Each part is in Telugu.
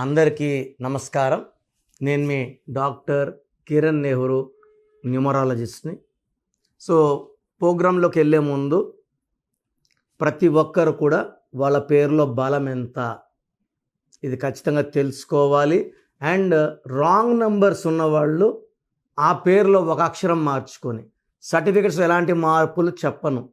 అందరికీ నమస్కారం. నేను మీ డాక్టర్ కిరణ్ నెహ్రూ న్యూమరాలజిస్ట్ని. సో ప్రోగ్రాంలోకి వెళ్ళే ముందు ప్రతి ఒక్కరు కూడా వాళ్ళ పేరులో బలం ఎంత? ఇది ఖచ్చితంగా తెలుసుకోవాలి. అండ్ రాంగ్ నంబర్స్ ఉన్నవాళ్ళు ఆ పేరులో ఒక అక్షరం మార్చుకొని సర్టిఫికెట్స్ ఎలాంటి మార్పులు చెప్పను.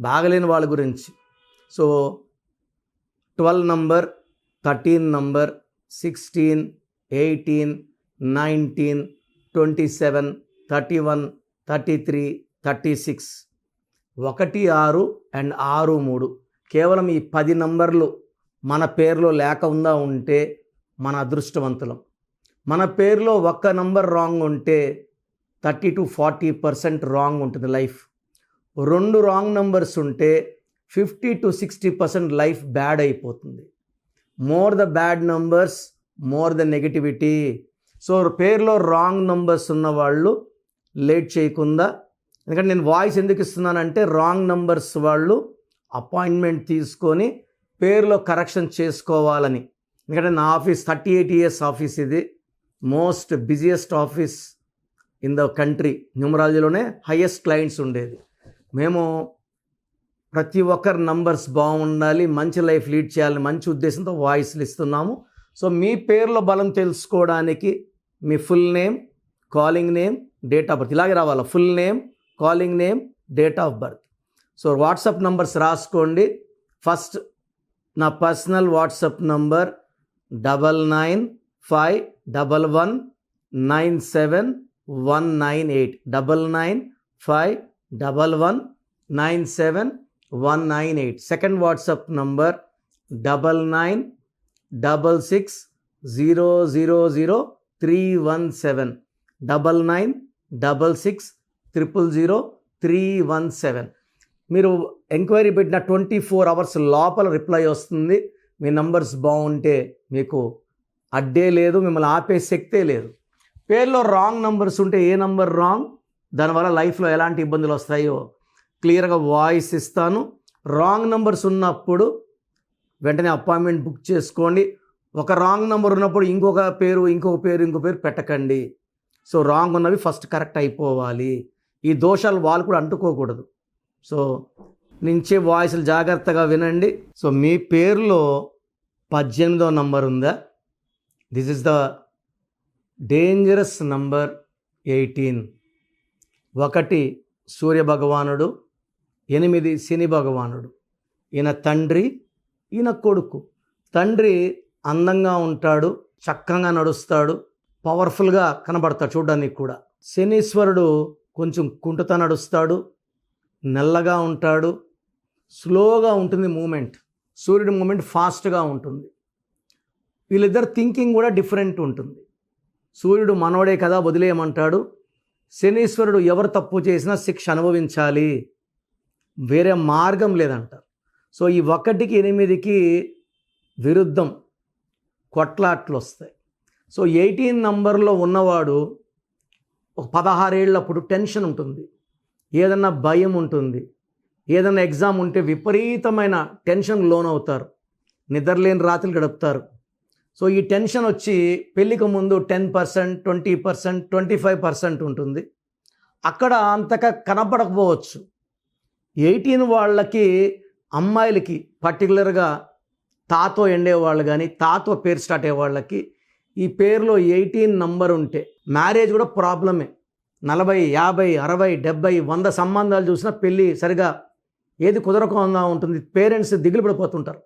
బాగలేని వాళ్ళ గురించి. So twelve number thirteen number sixteen eighteen nineteen twenty seven thirty one thirty three thirty six ఒకటి ఆరు అండ్ ఆరు మూడు. కేవలం ఈ పది నంబర్లు మన పేరులో లేకుండా ఉంటే మన అదృష్టవంతులం. మన పేరులో ఒక్క నంబర్ రాంగ్ ఉంటే thirty to forty percent wrong ఉంటుంది లైఫ్. రెండు రాంగ్ నంబర్స్ ఉంటే fifty to sixty percent life bad అయిపోతుంది. More the bad numbers more the negativity so పేరులో రాంగ్ నంబర్స్ ఉన్న వాళ్ళు లేట్ చేయకుండా ఎందుకంటే నేను వాయిస్ ఎందుకు ఇస్తున్నానంటే రాంగ్ నంబర్స్ వాళ్ళు అపాయింట్మెంట్ తీసుకొని పేరులో కరెక్షన్ చేసుకోవాలని. ఎందుకంటే నా office thirty eight years office ఇది most busiest office in the country న్యూమరాలజీలోనే highest clients ఉండేది. మేము ప్రతి ఒక్కరి నంబర్స్ బాగుండాలి మంచి లైఫ్ లీడ్ చేయాలని మంచి ఉద్దేశంతో వాయిస్లు ఇస్తున్నాము. సో మీ పేర్ల బలం తెలుసుకోవడానికి మీ full name calling name date of birth. ఇలాగే రావాలి? Full name calling name date of birth. So WhatsApp numbers రాసుకోండి. ఫస్ట్ నా personal WhatsApp number double nine five double one nine seven one nine eight. Double nine five double one nine seven one nine eight second WhatsApp number double nine double six zero zero zero three one seven double nine double six triple zero three one seven మీరు ఎంక్వైరీ పెట్టిన ట్వంటీ ఫోర్ అవర్స్ లోపల రిప్లై వస్తుంది. మీ నంబర్స్ బాగుంటే మీకు అడ్డే లేదు మిమ్మల్ని ఆపే శక్తే లేదు. పేర్లో రాంగ్ నంబర్స్ ఉంటే ఏ నంబర్ రాంగ్? దానివల్ల లైఫ్లో ఎలాంటి ఇబ్బందులు వస్తాయో క్లియర్గా వాయిస్ ఇస్తాను. రాంగ్ నెంబర్స్ ఉన్నప్పుడు వెంటనే అపాయింట్మెంట్ బుక్ చేసుకోండి. ఒక రాంగ్ నెంబర్ ఉన్నప్పుడు ఇంకొక పేరు ఇంకొక పేరు ఇంకో పేరు పెట్టకండి. సో రాంగ్ ఉన్నవి ఫస్ట్ కరెక్ట్ అయిపోవాలి. ఈ దోషాలు వాళ్ళు కూడా అంటుకోకూడదు. సో నుంచే వాయిస్లు జాగ్రత్తగా వినండి. సో మీ పేరులో పద్దెనిమిదో నంబర్ ఉందా? This is the dangerous number eighteen. ఒకటి సూర్య భగవానుడు ఎనిమిది శని భగవానుడు. ఈయన తండ్రి ఈయన కొడుకు. తండ్రి అందంగా ఉంటాడు చక్కగా నడుస్తాడు పవర్ఫుల్గా కనబడతాడు చూడడానికి కూడా. శనీశ్వరుడు కొంచెం కుంటత నడుస్తాడు నల్లగా ఉంటాడు స్లోగా ఉంటుంది మూమెంట్. సూర్యుడి మూమెంట్ ఫాస్ట్గా ఉంటుంది. వీళ్ళిద్దరు థింకింగ్ కూడా డిఫరెంట్ ఉంటుంది. సూర్యుడు మనవడే కదా వదిలేయమంటాడు. శనీశ్వరుడు ఎవరు తప్పు చేసినా శిక్ష అనుభవించాలి. వేరే మార్గం లేదంటారు. సో ఈ ఒకటికి ఎనిమిదికి విరుద్ధం కొట్లాట్లు వస్తాయి సో ఎయిటీన్ నంబర్లో ఉన్నవాడు ఒక పదహారేళ్ళప్పుడు టెన్షన్ ఉంటుంది. ఏదన్నా భయం ఉంటుంది. ఏదన్నా ఎగ్జామ్ ఉంటే విపరీతమైన టెన్షన్ లోనవుతారు. నిద్రలేని రాత్రులు గడుపుతారు. సో ఈ టెన్షన్ వచ్చి పెళ్ళికి ముందు ten percent twenty percent twenty five percent ఉంటుంది. అక్కడ అంతగా కనపడకపోవచ్చు ఎయిటీన్ వాళ్ళకి అమ్మాయిలకి పర్టికులర్గా తాతో ఎండేవాళ్ళు కానీ తాతో పేరు స్టార్ట్ అయ్యే వాళ్ళకి ఈ పేరులో ఎయిటీన్ నంబర్ ఉంటే మ్యారేజ్ కూడా ప్రాబ్లమే. నలభై యాభై అరవై డెబ్బై వంద సంబంధాలు చూసినా పెళ్ళి సరిగా ఏది కుదరకుండా ఉంటుంది. పేరెంట్స్ దిగులు పడిపోతుంటారు.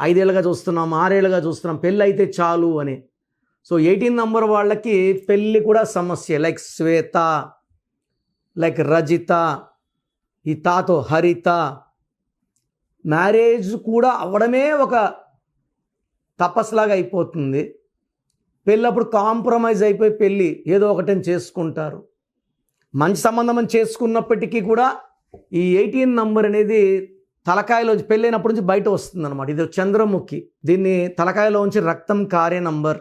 ఐదేళ్ళుగా చూస్తున్నాం ఆరేళ్ళుగా చూస్తున్నాం పెళ్ళి అయితే చాలు అని. సో ఎయిటీన్ నంబర్ వాళ్ళకి పెళ్ళి కూడా సమస్య. లైక్ శ్వేత లైక్ రజిత ఈ తాతో హరిత. మ్యారేజ్ కూడా అవ్వడమే ఒక తపస్సులాగా అయిపోతుంది. పెళ్ళప్పుడు కాంప్రమైజ్ అయిపోయి పెళ్ళి ఏదో ఒకటని చేసుకుంటారు. మంచి సంబంధం అని చేసుకున్నప్పటికీ కూడా ఈ ఎయిటీన్ నంబర్ అనేది తలకాయలో పెళ్ళైనప్పటి నుంచి బయట వస్తుంది అనమాట ఇది చంద్రముఖి. దీన్ని తలకాయలోంచి రక్తం కారే నంబర్.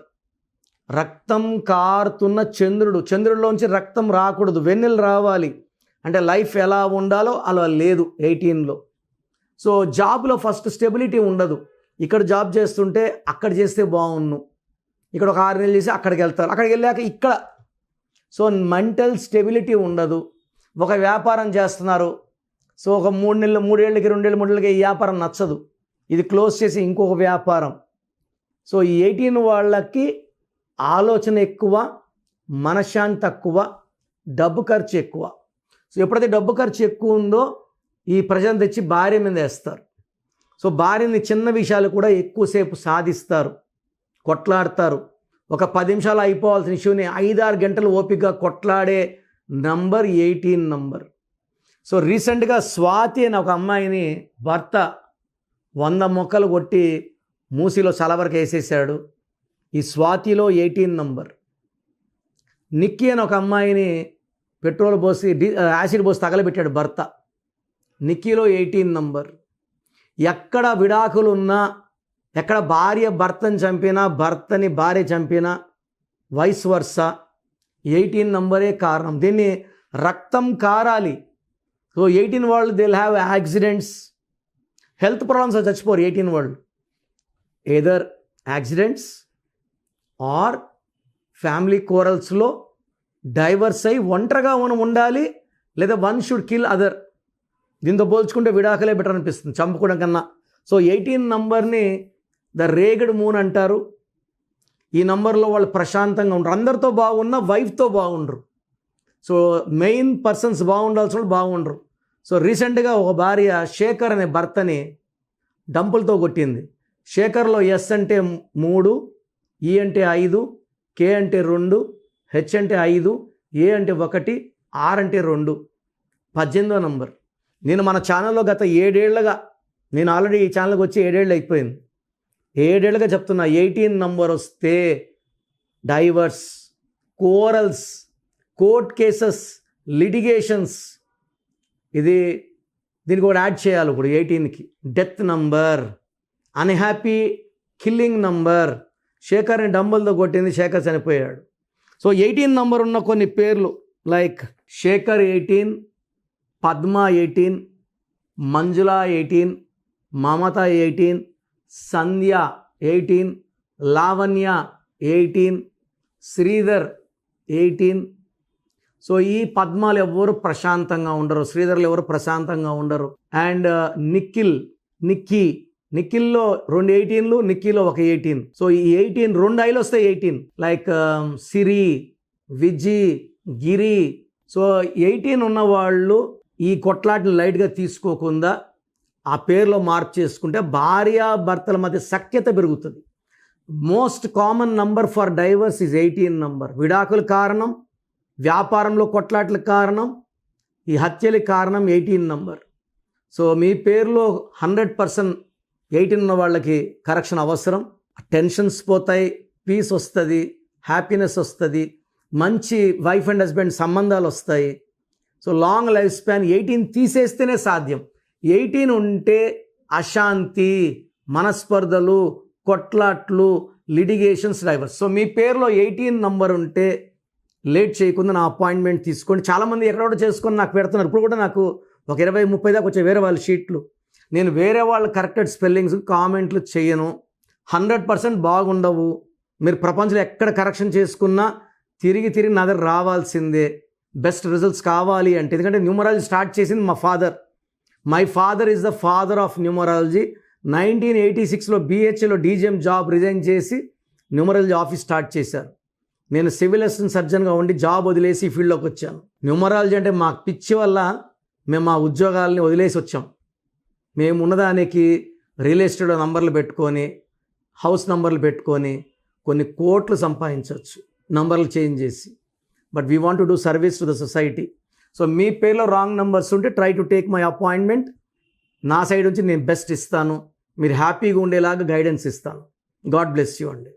రక్తం కారుతున్న చంద్రుడు. చంద్రుడిలోంచి రక్తం రాకూడదు. వెన్నెలు రావాలి. అంటే లైఫ్ ఎలా ఉండాలో అలా లేదు ఎయిటీన్లో. సో జాబ్లో ఫస్ట్ స్టెబిలిటీ ఉండదు. ఇక్కడ జాబ్ చేస్తుంటే అక్కడ చేస్తే బాగున్ను ఇక్కడ ఒక ఆరు నెలలు చేసి అక్కడికి వెళ్తారు. అక్కడికి వెళ్ళాక ఇక్కడ. సో మెంటల్ స్టెబిలిటీ ఉండదు. ఒక వ్యాపారం చేస్తున్నారు. సో ఒక మూడు నెలలు మూడేళ్ళకి రెండేళ్ళు మూడేళ్ళకి ఈ వ్యాపారం నచ్చదు. ఇది క్లోజ్ చేసి ఇంకొక వ్యాపారం. సో ఈ ఎయిటీన్ వాళ్ళకి ఆలోచన ఎక్కువ మనశ్శాంతి తక్కువ డబ్బు ఖర్చు ఎక్కువ. సో ఎప్పుడైతే డబ్బు ఖర్చు ఎక్కువ ఉందో ఈ ప్రజలను తెచ్చి భార్య మీద వేస్తారు. సో భార్యని చిన్న విషయాలు కూడా ఎక్కువసేపు సాధిస్తారు. కొట్లాడతారు. ఒక పది నిమిషాలు అయిపోవాల్సిన ఇష్యూని ఐదారు గంటలు ఓపికగా కొట్లాడే నంబర్ ఎయిటీన్ నంబర్. సో రీసెంట్గా స్వాతి అనే ఒక అమ్మాయిని భర్త వంద మొక్కలు కొట్టి మూసిలో చలవరకు వేసేసాడు. ఈ స్వాతిలో ఎయిటీన్ నంబర్. నిక్కీ అని ఒక అమ్మాయిని పెట్రోల్ పోసి డీ యాసిడ్ పోసి తగలబెట్టాడు భర్త. నిక్కీలో ఎయిటీన్ నంబర్. ఎక్కడ విడాకులు ఉన్నా ఎక్కడ భార్య భర్తని చంపినా భర్తని భార్య చంపినా వైస్ వర్స ఎయిటీన్ నంబరే కారణం. దీన్ని రక్తం కారాలి. సో ఎయిటీన్ వాళ్ళు will have accidents. Health problems చచ్చిపోరు eighteen వాళ్ళు ఏదర్ యాక్సిడెంట్స్ ఆర్ ఫ్యామిలీ కోరల్స్లో డైవర్స్ అయి ఒంటరిగా మనం ఉండాలి లేదా వన్ షుడ్ కిల్ అదర్. దీంతో పోల్చుకుంటే విడాకలే బెటర్ అనిపిస్తుంది చంపుకోవడం కన్నా. సో ఎయిటీన్ నంబర్ని ద రేగడ్ మూన్ అంటారు. ఈ నంబర్లో వాళ్ళు ప్రశాంతంగా ఉండరు. అందరితో బాగున్న వైఫ్తో బాగుండరు. సో మెయిన్ పర్సన్స్ బాగుండాల్సిన వాళ్ళు బాగుండరు. సో రీసెంట్గా ఒక భార్య శేఖర్ అనే భర్తని డంపులతో కొట్టింది. శేఖర్లో ఎస్ అంటే మూడు ఈ అంటే ఐదు కే అంటే రెండు హెచ్ అంటే ఐదు ఏ అంటే ఒకటి ఆర్ అంటే రెండు. పద్దెనిమిదో నంబర్. నేను మన ఛానల్లో గత ఏడేళ్ళుగా నేను ఆల్రెడీ ఈ ఛానల్కి వచ్చి ఏడేళ్ళు అయిపోయింది. ఏడేళ్ళుగా చెప్తున్నా ఎయిటీన్ నంబర్ వస్తే divorce quarrels court cases litigations. ఇది దీనికి కూడా యాడ్ చేయాలి ఇప్పుడు ఎయిటీన్కి. Death number unhappy killing number. శేఖర్ని డంబుల్తో కొట్టింది శేఖర్ చనిపోయాడు. సో ఎయిటీన్ నంబర్ ఉన్న కొన్ని పేర్లు like Shekhar eighteen Padma eighteen Manjula eighteen Mamata eighteen Sandhya eighteen Lavanya eighteen Sridhar eighteen so ఈ పద్మాలు ఎవరు ప్రశాంతంగా ఉండరు శ్రీధర్లు ఎవరు ప్రశాంతంగా ఉండరు. అండ్ నిఖిల్ నిక్కీ నిఖిల్లో రెండు ఎయిటీన్లు నిక్కీలో ఒక ఎయిటీన్. సో ఈ ఎయిటీన్ రెండు ఐలు వస్తాయి eighteen. Like Siri Viji Giri. So eighteen ఉన్న వాళ్ళు ఈ కొట్లాటని లైట్గా తీసుకోకుండా ఆ పేరులో మార్పు చేసుకుంటే భార్య భర్తల మధ్య సఖ్యత పెరుగుతుంది. Most common number for divorce is eighteen number. విడాకుల కారణం వ్యాపారంలో కొట్లాట్ల కారణం ఈ హత్యలకి కారణం ఎయిటీన్ నంబర్. సో మీ పేరులో హండ్రెడ్ పర్సెంట్ ఎయిటీన్ ఉన్న వాళ్ళకి కరెక్షన్ అవసరం. టెన్షన్స్ పోతాయి పీస్ వస్తుంది హ్యాపీనెస్ వస్తుంది మంచి వైఫ్ అండ్ హస్బెండ్ సంబంధాలు వస్తాయి. So long life span eighteen తీసేస్తేనే సాధ్యం. ఎయిటీన్ ఉంటే అశాంతి మనస్పర్ధలు కొట్లాట్లు లిటిగేషన్స్ డైవర్స్. సో మీ పేరులో ఎయిటీన్ నంబర్ ఉంటే లేట్ చేయకుండా నా అపాయింట్మెంట్ తీసుకోండి. చాలామంది ఎక్కడో చేసుకొని నాకు పెడుతున్నారు. ఇప్పుడు కూడా నాకు ఒక ఇరవై ముప్పై దాకా వచ్చే వేరే వాళ్ళ షీట్లు. నేను వేరే వాళ్ళ కరెక్టెడ్ స్పెల్లింగ్స్ కామెంట్లు చేయను. హండ్రెడ్ పర్సెంట్ బాగుండవు. మీరు ప్రపంచంలో ఎక్కడ కరెక్షన్ చేసుకున్నా తిరిగి తిరిగి నా దగ్గర రావాల్సిందే. బెస్ట్ రిజల్ట్స్ కావాలి అంటే. ఎందుకంటే న్యూమరాలజీ స్టార్ట్ చేసింది మా father. My father is the father of numerology. Nineteen eighty సిక్స్లో బీహెచ్లో డీజీఎం జాబ్ రిజైన్ చేసి న్యూమరాలజీ ఆఫీస్ స్టార్ట్ చేశారు. నేను సివిల్ అసిస్టెంట్ సర్జన్గా ఉండి జాబ్ వదిలేసి ఈ ఫీల్డ్లోకి వచ్చాను. న్యూమరాలజీ అంటే మా పిచ్చి వల్ల మేము మా ఉద్యోగాలని వదిలేసి వచ్చాం. మేమున్నదానికి రియల్ ఎస్టేట్ నంబర్లు పెట్టుకొని హౌస్ నంబర్లు పెట్టుకొని కొన్ని కోట్లు సంపాదించవచ్చు నంబర్లు చేంజ్ చేసి. But we want to do service to the society. So మీ పేర్లో రాంగ్ నంబర్స్ ఉంటే try to take my appointment. నా సైడ్ నుంచి నేను బెస్ట్ ఇస్తాను. మీరు హ్యాపీగా ఉండేలాగా గైడెన్స్ ఇస్తాను. గాడ్ బ్లెస్ యూ అండి.